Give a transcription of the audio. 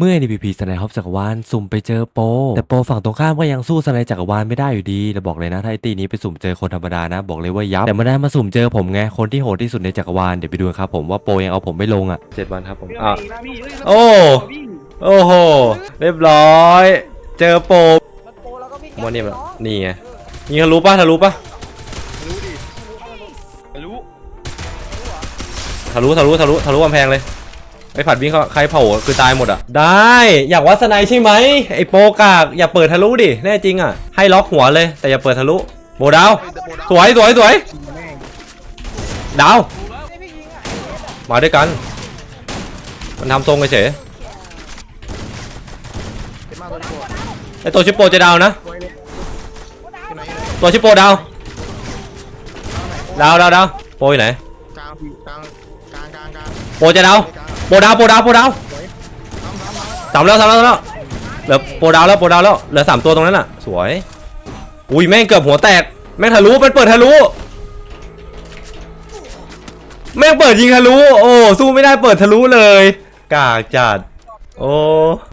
เมื่อ NPP สไนฮอปจักรวาลสุ่มไปเจอโปรแต่โปรฝั่งตรงข้ามก็ยังสู้สไนจักรวาลไม่ได้อยู่ดีแต่บอกเลยนะถ้าไอตีนี้ไปสุ่มเจอคนธรรมดานะ บอกเลยว่ายับ แต่มาได้มาสุ่มเจอผมไง คนที่โหดที่สุดในจักรวาลเดี๋ยวไปดูกันครับผมว่าโปรยังเอาผมไม่ลงอะเจ็ดวันครับผมอะโอ้โอ้โหเรียบร้อย เจอโปรมันโปรแล้วก็วิ่งมันนี่แบแบบนี่ไงนี่ทะลุปะทะลุปะรู้ดิรู้ทะลุทะลุทะลุทะลุกำแพงเลย ไอ้ผัดวิ่งเขาใครเผาคือตายหมดอะ ได้ อยากวัดสไนใช่ไหมไอ้โปรกากอย่าเปิดทะลุดิแน่จริงอะให้ล็อกหัวเลยแต่อย่าเปิดทะลุโบดาวสวยสวยสวยดาวไอ้พี่ยิงอะมาด้วยกัน มันทำทรงเฉยเจ็บมากตัวนี้โกรธไอ้ตัวชิปโปรจะดาวนะ ตัวนี้ที่ไหนตัวชิปโปรดาว ดาวดาวดาวโปรอยู่ไหนกลางพี่กลางกลางกลางกลางโปรจะดาวกลาง โปรดาวโปรดาวโปรดาวสามแล้วสามแล้วสามแล้วเหลือโปรดาวแล้วโปรดาวแล้วเหลือสามตัวตรงนั้นอะ สวย อุ้ยแม่งเกือบหัวแตก แม่งทะลุมันเปิดทะลุแม่งเปิดยิงทะลุโอ้สู้ไม่ได้เปิดทะลุเลยกากจัดโอ้